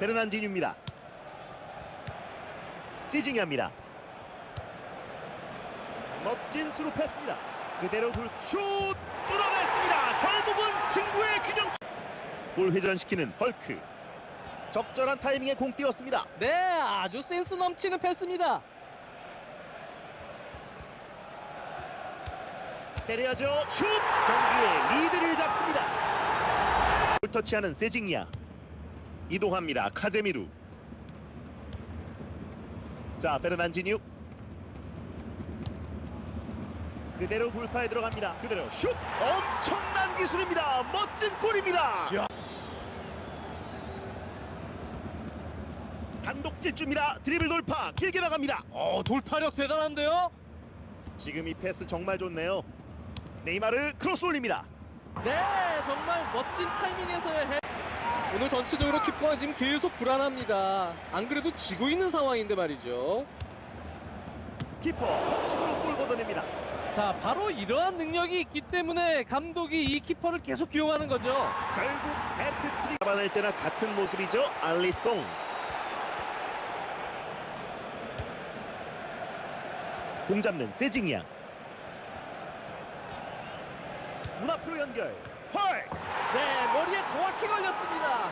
베르난지뉴입니다. 시징야입니다. 멋진 수로 패스입니다. 그대로 불슛 뚫어냈습니다. 결국은 승부의 균형. 볼 회전시키는 헐크. 적절한 타이밍에 공 띄웠습니다. 네, 아주 센스 넘치는 패스입니다. 때려야죠. 슛! 경기의 리드를 잡습니다. 볼 터치하는 세징야. 이동합니다. 카제미루. 자, 베르난지뉴. 그대로 돌파에 들어갑니다. 그대로 슛! 엄청난 기술입니다. 멋진 골입니다. 야. 단독 질주입니다. 드리블 돌파 길게 나갑니다. 어, 돌파력 대단한데요? 지금 이 패스 정말 좋네요. 네이마르 크로스 올립니다. 네, 정말 멋진 타이밍에서의 해. 오늘 전체적으로 키퍼가 지금 계속 불안합니다. 안 그래도 지고 있는 상황인데 말이죠. 키퍼 펀칭으로 골 걷어냅니다. 자, 바로 이러한 능력이 있기 때문에 감독이 이 키퍼를 계속 기용하는 거죠. 결국 해트트릭 잡아낼 때나 같은 모습이죠. 알리송. 공 잡는 세징야. 문 앞으로 연결. 헐!